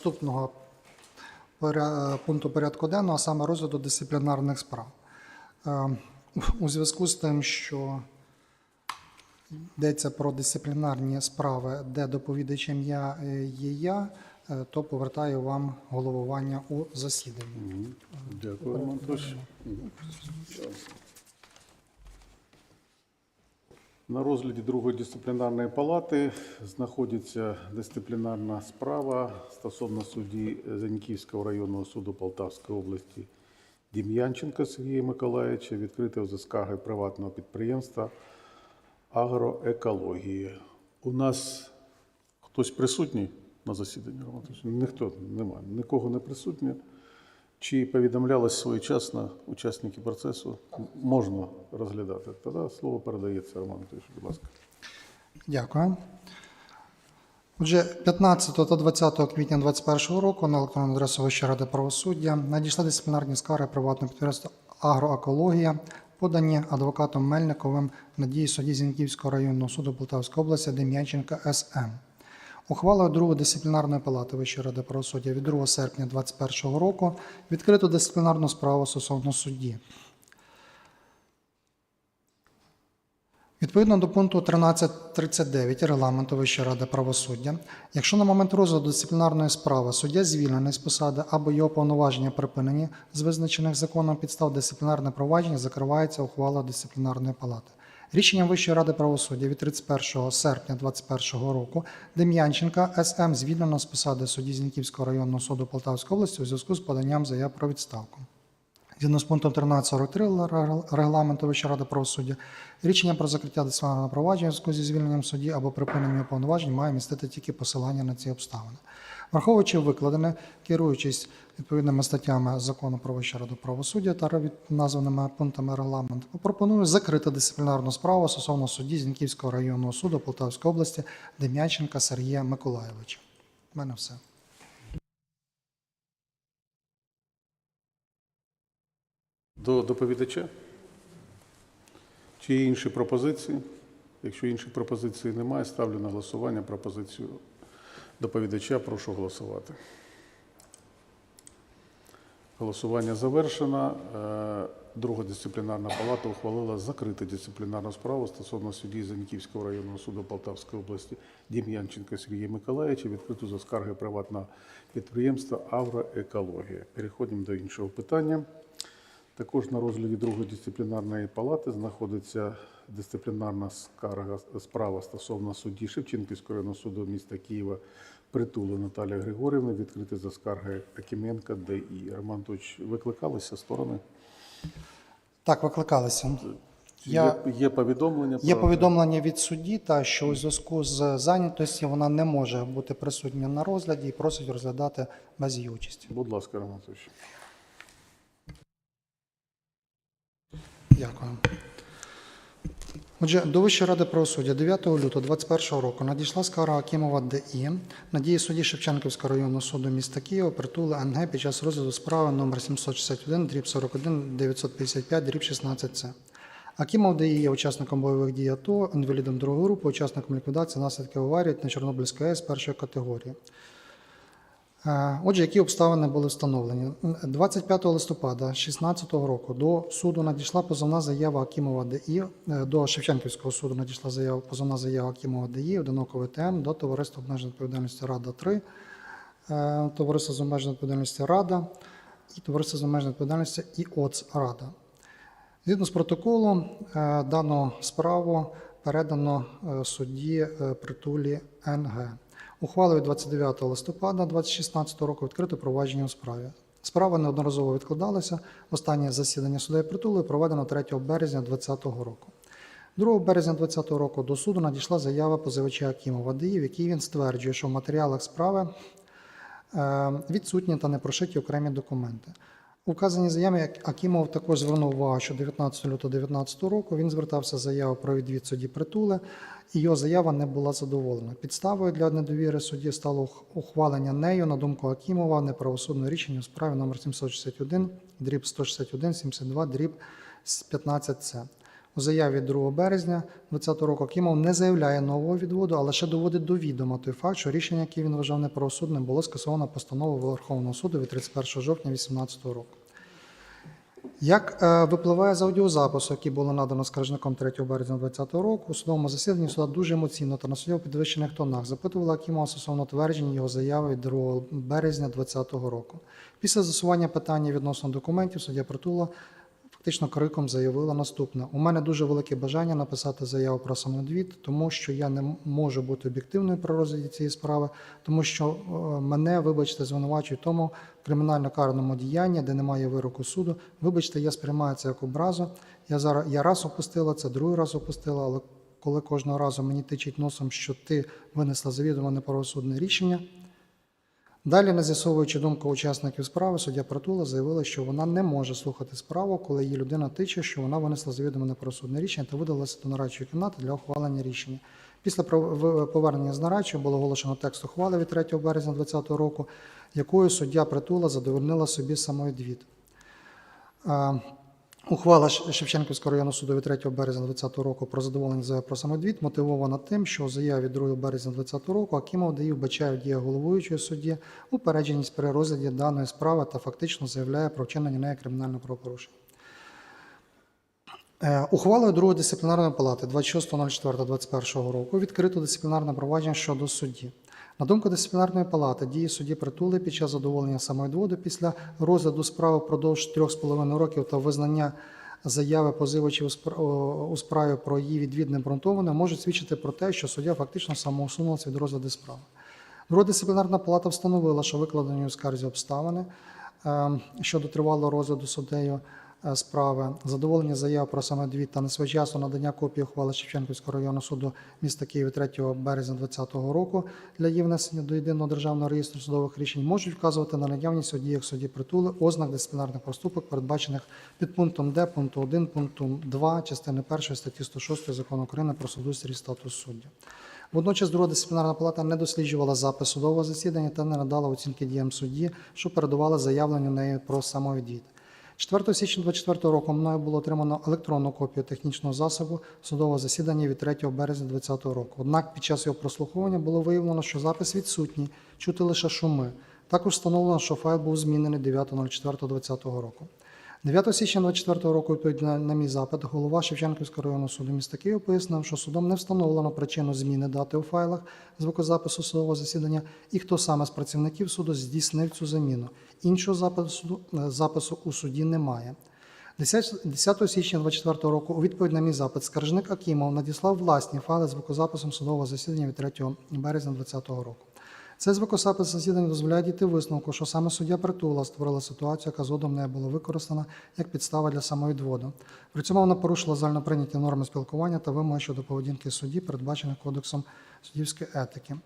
наступного пункту порядку денного, а саме розгляду дисциплінарних справ. Е, У зв'язку з тим, що йдеться про дисциплінарні справи, де доповідачем я е, є я, е, то повертаю вам головування у засіданні. Дякую, Роман Анатольович. На розгляді другої дисциплінарної палати знаходиться дисциплінарна справа стосовно судді Заніківського районного суду Полтавської області Дім'янченка Сергія Миколаївича, відкрите за скарги приватного підприємства Агроекологія. У нас хтось присутній на засіданні, Ніхто немає, нікого не присутнє. Чи повідомлялось своєчасно учасники процесу? Можна розглядати. Тоді слово передається Роману Анатолійовичу, будь ласка. Дякую. Отже, 15 та 20 квітня 2021 року на електронну адресу Вищої ради правосуддя надійшли дисциплінарні скарги приватного підприємства Агроекологія, подані адвокатом Мельниковим надії судді Зіньківського районного суду Полтавської області Дем'янченка СМ. Ухвалою другої дисциплінарної палати Вищої ради правосуддя від 2 серпня 2021 року відкрито дисциплінарну справу стосовно судді. Відповідно до пункту 1339 Регламенту Вищої ради правосуддя, якщо на момент розгляду дисциплінарної справи суддя звільнений з посади або його повноваження припинені з визначених законом підстав дисциплінарне провадження, закривається ухвала дисциплінарної палати. Рішенням Вищої ради правосуддя від 31 серпня 2021 року Дем'янченка СМ звільнено з посади судді Зіньківського районного суду Полтавської області у зв'язку з поданням заяв про відставку. Згідно з пунктом 1343 регламенту Вищої ради правосуддя, рішення про закриття дисциплінарного провадження в зв'язку зі звільненням судді або припиненням повноважень має містити тільки посилання на ці обставини. Враховуючи викладене, керуючись відповідними статтями закону про Вищу раду правосуддя та названими пунктами регламенту, пропоную закрити дисциплінарну справу стосовно судді Зіньківського районного суду Полтавської області Дем'янченка Сергія Миколаєвича. У мене все. До доповідача? Чи є інші пропозиції? Якщо інших пропозицій немає, ставлю на голосування пропозицію доповідача. Прошу голосувати. Голосування завершено. Е, Друга дисциплінарна палата ухвалила закрити дисциплінарну справу стосовно судді Заніківського районного суду Полтавської області Дім'янченка Сергія Миколаївича, відкриту за скарги приватного підприємства Агроекологія. Переходимо до іншого питання. Також на розгляді другої дисциплінарної палати знаходиться дисциплінарна скарга справа стосовно судді Шевченківського районного суду міста Києва Притулу Наталія Григорівна, відкрити за скарги Акименка ДІ. Роман Анатольович, викликалися сторони? Так, викликалися. Я- Є, є повідомлення? Є про- повідомлення від судді, та що у зв'язку з зайнятості вона не може бути присутня на розгляді і просить розглядати без її участі. Будь ласка, Роман Анатольович. Дякую. Отже, до Вищої ради правосуддя 9 лютого 2021 року надійшла скара Акімова ДІ на дії судді Шевченківського районного суду міста Києва притули НГ під час розгляду справи номер 761 дріб 41 955 дріб 16 С. Акімов ДІ є учасником бойових дій АТО, інвалідом другої групи, учасником ліквідації наслідків аварії на Чорнобильській АЕС першої категорії. Е, Отже, які обставини були встановлені? 25 листопада 2016 року до суду надійшла позовна заява Акімова ДІ, е, до Шевченківського суду надійшла заява, позовна заява Акімова ДІ, одинокого ВТМ до Товариства обмеженої відповідальності Рада 3, е, Товариства з обмеженою відповідальністю Рада і Товариство з обмеженою відповідальністю ІОЦ Рада. Згідно з протоколом, дану справу передано судді притулі НГ. Ухвалою 29 листопада 2016 року відкрито провадження у справі. Справа неодноразово відкладалася. Останнє засідання суддею притули проведено 3 березня 2020 року. 2 березня 2020 року до суду надійшла заява позивача Акімова ДІ, в якій він стверджує, що в матеріалах справи е, відсутні та не прошиті окремі документи. У заяви Акімов також звернув увагу, що 19 лютого 2019 року він звертався з заявою про відвід судді притули, і його заява не була задоволена. Підставою для недовіри судді стало ухвалення нею, на думку Акімова, неправосудного рішення у справі номер 761, дріб 161, 72, дріб 15 с У заяві 2 березня 2020 року Акімов не заявляє нового відводу, а лише доводить до відома той факт, що рішення, яке він вважав неправосудним, було скасовано постановою Верховного суду від 31 жовтня 2018 року. Як е, випливає з аудіозапису, який було надано скаржником 3 березня 2020 року, у судовому засіданні суда дуже емоційно та на суді підвищених тонах запитувала Акімова стосовно тверджень його заяви від 2 березня 2020 року. Після засування питання відносно документів суддя Притула фактично криком заявила наступне: у мене дуже велике бажання написати заяву про самовідвід, тому що я не можу бути об'єктивною при розгляді цієї справи, тому що е, мене, вибачте, звинувачують тому кримінально-карному діянні, де немає вироку суду. Вибачте, я сприймаю це як образу. Я зараз я раз опустила це, другий раз опустила, але коли кожного разу мені тичить носом, що ти винесла завідомо неправосудне рішення. Далі, не з'ясовуючи думку учасників справи, суддя Притула заявила, що вона не може слухати справу, коли її людина тиче, що вона винесла завідомо неправосудне рішення та видалася до нарадчої кімнати для ухвалення рішення. Після повернення з нарадчої було оголошено текст ухвали від 3 березня 2020 року, якою суддя Притула задовольнила собі самовідвід. Ухвала Шевченківського районного суду від 3 березня 2020 року про задоволення заяви про самовідвід мотивована тим, що у заяві 2 березня 2020 року Акімов дає вбачає в діях головуючої судді упередженість при розгляді даної справи та фактично заявляє про вчинення неї кримінального правопорушення. Е, Ухвалою другої дисциплінарної палати 26.04.2021 року відкрито дисциплінарне провадження щодо судді. На думку дисциплінарної палати, дії судді притули під час задоволення самовідводу після розгляду справи впродовж 3,5 років та визнання заяви позивачів у справі про її відвід необґрунтоване можуть свідчити про те, що суддя фактично самоусунулася від розгляду справи. Друга дисциплінарна палата встановила, що викладені у скарзі обставини е, щодо тривалого розгляду суддею справи, задоволення заяв про самовідвід та несвоєчасне надання копії ухвали Шевченківського районного суду міста Києва 3 березня 2020 року для її внесення до єдиного державного реєстру судових рішень можуть вказувати на наявність у діях судді притули ознак дисциплінарних проступок, передбачених під пунктом Д пункту 1 пункту 2 частини 1 статті 106 закону України про судоустрій статус суддя. Водночас друга дисциплінарна палата не досліджувала запис судового засідання та не надала оцінки діям судді, що передували заявленню нею про самовідвід. 4 січня 2024 року мною було отримано електронну копію технічного засобу судового засідання від 3 березня 2020 року. Однак під час його прослуховування було виявлено, що запис відсутній, чути лише шуми. Також встановлено, що файл був змінений 9.04.2020 року. 9 січня 2024 року, відповідь на, на мій запит, голова Шевченківського районного суду міста Києва пояснив, що судом не встановлено причину зміни дати у файлах звукозапису судового засідання і хто саме з працівників суду здійснив цю заміну. Іншого запису, е, запису у суді немає. 10 10 січня 2024 року у відповідь на мій запит скаржник Акімов надіслав власні файли з звукозаписом судового засідання від 3 березня 2020 року. Цей звукозапис засідання дозволяє дійти висновку, що саме суддя притула створила ситуацію, яка згодом не була використана як підстава для самовідводу. При цьому вона порушила загально прийняті норми спілкування та вимоги щодо поведінки судді, передбачених кодексом суддівської етики.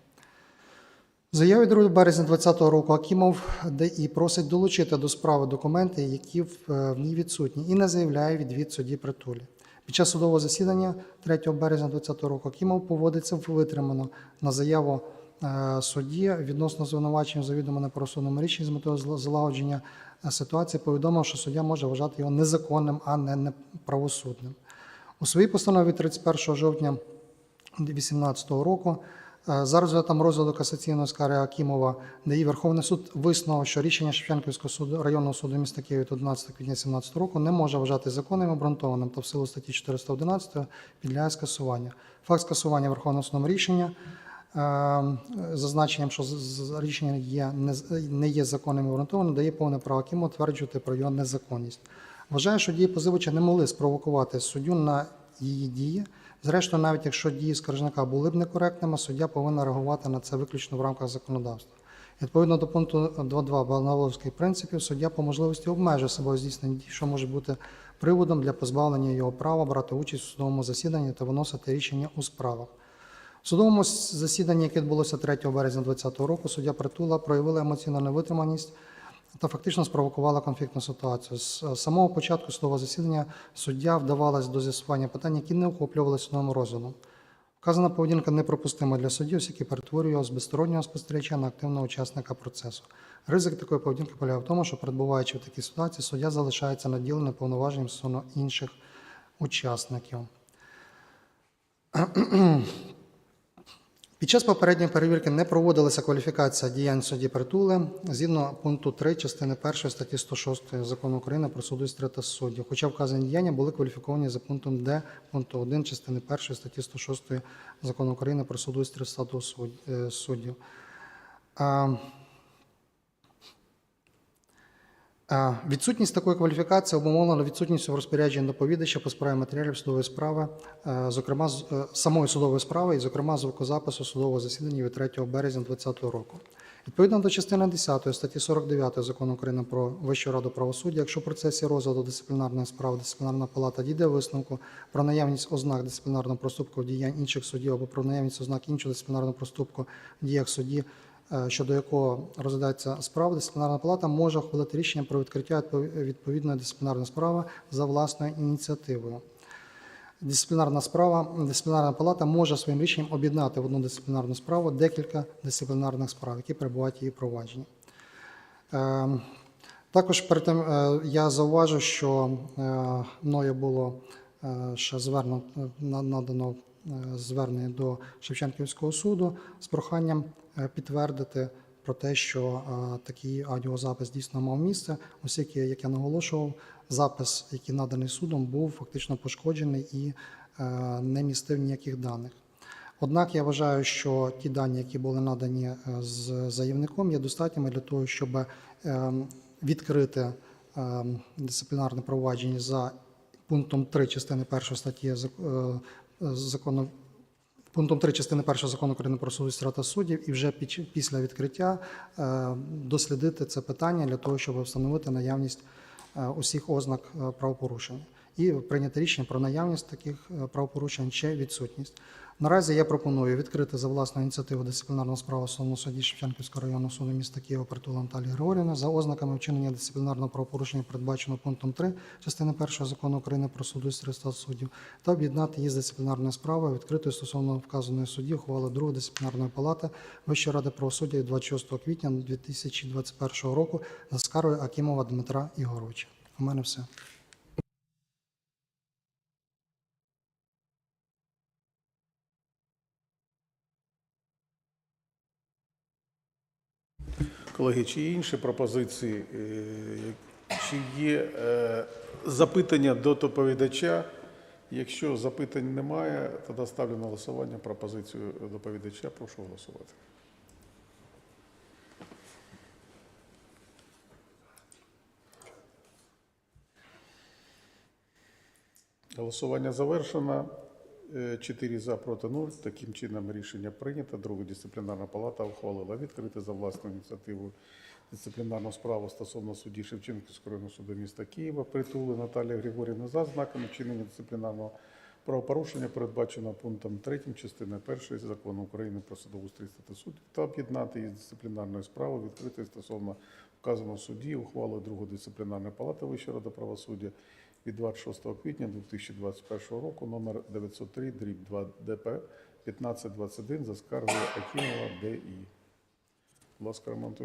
Заяві 2 березня 2020 року Акімов ДІ просить долучити до справи документи, які в е, в ній відсутні, і не заявляє відвід судді притулі. Під час судового засідання 3 березня 2020 року Акімов поводиться витримано на заяву судді відносно звинувачення завідомо неправосудному рішенні з метою злагодження е, ситуації, повідомив, що суддя може вважати його незаконним, а не неправосудним. У своїй постанові 31 жовтня 2018 року е, за результатом розгляду касаційної скарги Акімова ДАІ Верховний суд висновив, що рішення Шевченківського суду районного суду міста Києва від 11 квітня 2017 року не може вважати законним обґрунтованим та в силу статті 411 підлягає скасуванню. Факт скасування Верховного судом рішення е, зазначенням, що рішення є не, є законним обґрунтованим, дає повне право Акімову тверджувати про його незаконність. Вважаю, що дії позивача не могли спровокувати суддю на її дії. Зрештою, навіть якщо дії скаржника були б некоректними, суддя повинен реагувати на це виключно в рамках законодавства. Відповідно до пункту 2.2 Балановських принципів, суддя по можливості обмежує себе у здійсненні дій, що може бути приводом для позбавлення його права брати участь у судовому засіданні та виносити рішення у справах. В судовому засіданні, яке відбулося 3 березня 2020 року, суддя Притула проявила емоційну невитриманість та фактично спровокувала конфліктну ситуацію. З е, самого початку судового засідання суддя вдавалась до з'ясування питань, які не охоплювалися судовим розглядом. Вказана поведінка неприпустима для суддів, які перетворює його з безстороннього спостерігача на активного учасника процесу. Ризик такої поведінки полягає в тому, що перебуваючи в такій ситуації, суддя залишається наділеним повноваженням стосовно інших учасників. Під час попередньої перевірки не проводилася кваліфікація діянь судді притули згідно пункту 3 частини 1 статті 106 Закону України про судоустрій та суддів, хоча вказані діяння були кваліфіковані за пунктом Д пункту 1 частини 1 статті 106 Закону України про судоустрій та статус суд- е, суддів. А, а, Відсутність такої кваліфікації обумовлена відсутністю в розпорядженні доповідача по справі матеріалів судової справи, е, зокрема е, самої судової справи, і, зокрема, звукозапису судового засідання від 3 березня 2020 року. Відповідно до частини 10 статті 49 Закону України про Вищу раду правосуддя, якщо в процесі розгляду дисциплінарної справи дисциплінарна палата дійде висновку про наявність ознак дисциплінарного проступку в діянь інших суддів або про наявність ознак іншого дисциплінарного проступку в діях судді, щодо якого розглядається справа, дисциплінарна палата може ухвалити рішення про відкриття відповідної дисциплінарної справи за власною ініціативою. Дисциплінарна справа, дисциплінарна палата може своїм рішенням об'єднати в одну дисциплінарну справу декілька дисциплінарних справ, які перебувають в її провадженні. Е, Також перед тим е, я зауважу, що е, мною було е, ще звернено надано е, звернення до Шевченківського суду з проханням е, підтвердити про те, що е, такий аудіозапис дійсно мав місце, оскільки, як я наголошував, запис, який наданий судом, був фактично пошкоджений і е, не містив ніяких даних. Однак я вважаю, що ті дані, які були надані е, з заявником, є достатніми для того, щоб відкрити дисциплінарне провадження за пунктом 3 частини 1 статті е, закону. Пунктом 3 частини 1 закону України про суд та суддів і вже під, після відкриття е, дослідити це питання для того, щоб встановити наявність е, усіх ознак е, правопорушення і прийняти рішення про наявність таких е, правопорушень чи відсутність. Наразі я пропоную відкрити за власною ініціативою дисциплінарну справу стосовно судді Шевченківського районного суду міста Києва Притула Наталії Григорівни за ознаками вчинення дисциплінарного правопорушення, передбаченого пунктом 3 частини 1 закону України про суду і статус суддів, та об'єднати її з дисциплінарною справою, відкритою стосовно вказаної судді ухвали другої дисциплінарної палати Вищої ради правосуддя 26 квітня 2021 року за скаргою Акімова Дмитра Ігоровича. У мене все. Колеги, чи є інші пропозиції, е, чи є е, запитання до доповідача? Якщо запитань немає, тоді ставлю на голосування пропозицію доповідача. Прошу голосувати. Голосування завершено. Е, Чотири за проти 0. Таким чином рішення прийнято. Друга дисциплінарна палата ухвалила відкрити за власною ініціативою дисциплінарну справу стосовно судді Шевченківського районного суду міста Києва притули Наталії Григорівни за знаками чинення дисциплінарного правопорушення, передбаченого пунктом 3 частини 1 закону України про судоустрій та суддів, та об'єднати з дисциплінарною справою відкритою стосовно вказаного судді ухвалою другої дисциплінарної палати Вищої ради правосуддя від 26 квітня 2021 року номер 903 дріб 2 ДП 1521 за скаргою Акімова ДІ. Будь ласка, Роман.